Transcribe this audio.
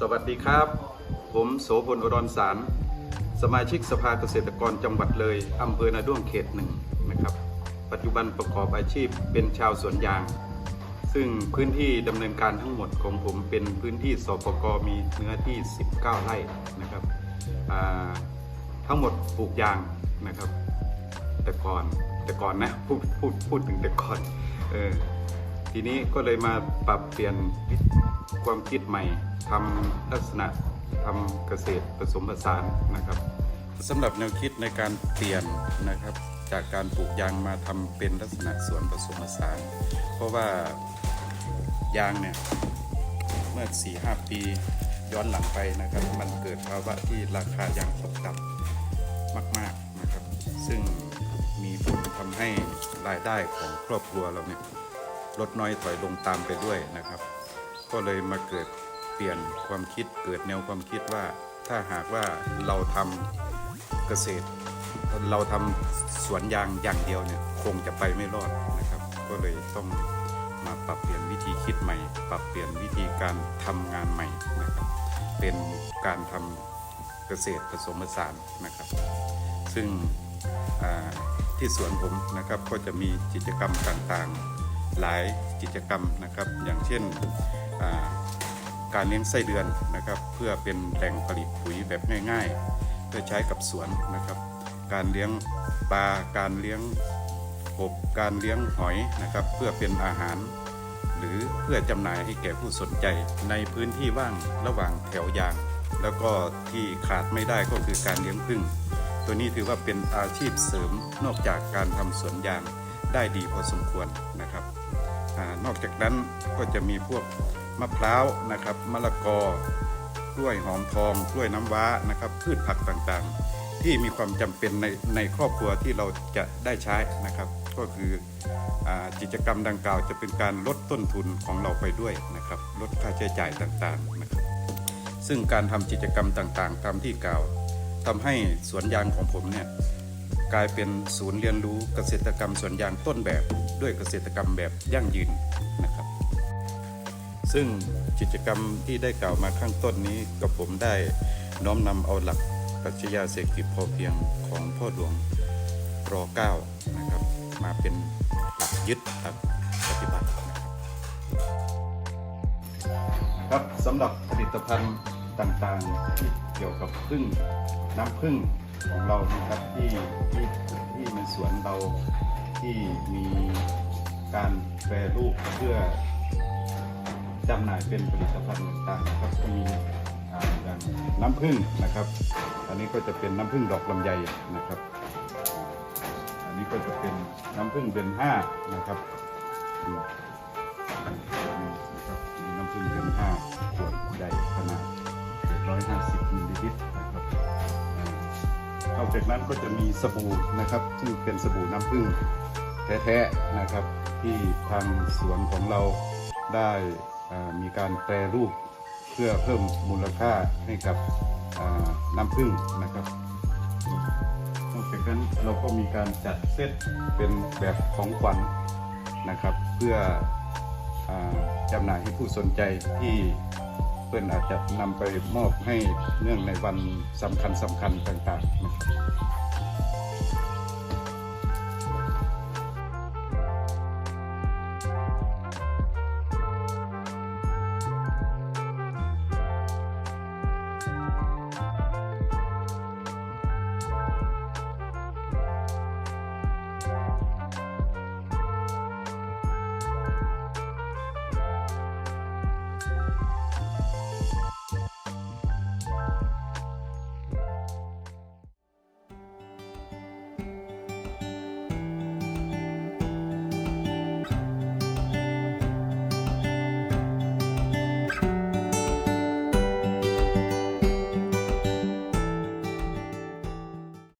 สวัสดีครับ ผมโสพลอุดรสาร สมาชิกสภาเกษตรกรจังหวัดเลยอำเภอนาด้วงเขตหนึ่งนะครับ ปัจจุบันประกอบอาชีพเป็นชาวสวนยาง ซึ่งพื้นที่ดำเนินการทั้งหมดของผมเป็นพื้นที่สปกมีเนื้อที่ 19 ไร่นะครับทั้งหมดปลูกยางนะครับ แต่ก่อนแต่ก่อนนะพูดพูดพูดถึงแต่ก่อนเออ ทีนี้ก็เลยมาปรับเปลี่ยนความคิดใหม่ทำลักษณะทำเกษตรผสมผสานนะครับสำหรับแนวคิดในการเปลี่ยนนะครับ จากการปลูกยางมาทำเป็นลักษณะสวนผสมผสาน เพราะว่ายางเนี่ยเมื่อ 4-5 ปีย้อนหลังไปนะครับ มันเกิดภาวะที่ราคายางตกต่ำมาก ๆนะครับ ซึ่งมีผลทำให้รายได้ของครอบครัวเราเนี่ย ลดน้อยถอยลงตามไปด้วยนะครับ ก็เลยมาเกิดเปลี่ยนความคิดเกิดแนวความคิดว่า ถ้าหากว่าเราทำเกษตร เราทำสวนยางอย่างเดียวเนี่ยคงจะไปไม่รอดนะครับ ก็เลยต้องมาปรับเปลี่ยนวิธีคิดใหม่ ปรับเปลี่ยนวิธีการทำงานใหม่นะครับ เป็นการทำเกษตรผสมผสานนะครับ ซึ่งที่สวนผมนะครับก็จะมีกิจกรรมต่างๆ หลายกิจกรรมนะครับ อย่างเช่นการเลี้ยงไส้เดือนนะครับ เพื่อเป็นแหล่งผลิตปุ๋ยแบบง่ายๆ เพื่อใช้กับสวนนะครับ การเลี้ยงปลาการเลี้ยงกบการเลี้ยงหอยนะครับ เพื่อเป็นอาหาร หรือเพื่อจำหน่ายให้แก่ผู้สนใจในพื้นที่ว่างระหว่างแถวยาง แล้วก็ที่ขาดไม่ได้ก็คือการเลี้ยงผึ้งตัวนี้ถือว่าเป็นอาชีพเสริมนอกจากการทำสวนยางได้ดีพอสมควรนะครับ อนอกจากนั้นก็จะมีพวกมะพร้าวนะครับมะละกอกล้วยหอมทองกล้วยน้ำว้านะครับ พืชผักต่างๆ ที่มีความจำเป็นในในครอบครัวที่เราจะได้ใช้นะครับ ก็คืออกิจกรรมดังกล่าวจะเป็นการลดต้นทุนของเราไปด้วยนะครับ ลดค่าใช้จ่ายต่างๆนะครับ ซึ่งการทำกิจกรรมต่างๆตามที่กล่าวทำให้สวนยางของผมเนี่ย กลายเป็นศูนย์เรียนรู้เกษตรกรรมสวนยางต้นแบบด้วยเกษตรกรรมแบบยั่งยืนนะครับ ซึ่งกิจกรรมที่ได้กล่าวมาข้างต้นนี้กับผมได้น้อมนำเอาหลักปรัชญาเศรษฐกิจพอเพียงของพ่อหลวงร9นะครับ มาเป็นหลักยึดหลักปฏิบัติครับครับสำหรับผลิตภัณฑ์ต่างๆที่เกี่ยวกับพึ่งน้ำพึ่ง ของเรานะครับที่ที่ที่ในสวนเราที่มีการแปรรูปเพื่อจำหน่ายเป็นผลิตภัณฑ์ต่างๆนะครับก็มีอ่าอย่างน้ำพึ่งนะครับ อันนี้ก็จะเป็นน้ำพึ่งดอกลำไยนะครับ อันนี้ก็จะเป็นน้ำพึ่งเดือนห้านะครับน้ำผึ้งเดือนห้าขวดใหญ่ขนาด750มิลลิลิตร นอกจากนั้นก็จะมีสบู่นะครับ ซึ่งเป็นสบู่น้ำผึ้งแท้ๆนะครับ ที่ทางสวนของเราได้มีการแปรรูปเพื่อเพิ่มมูลค่าให้กับน้ำผึ้งนะครับนอกจากนั้นเราก็มีการจัดเซตเป็นแบบของขวัญนะครับ เพื่ออจำหน่ายให้ผู้สนใจที่ เพื่อนอาจจะนำไปมอบให้เนื่องในวันสำคัญสำคัญต่างๆนะครับ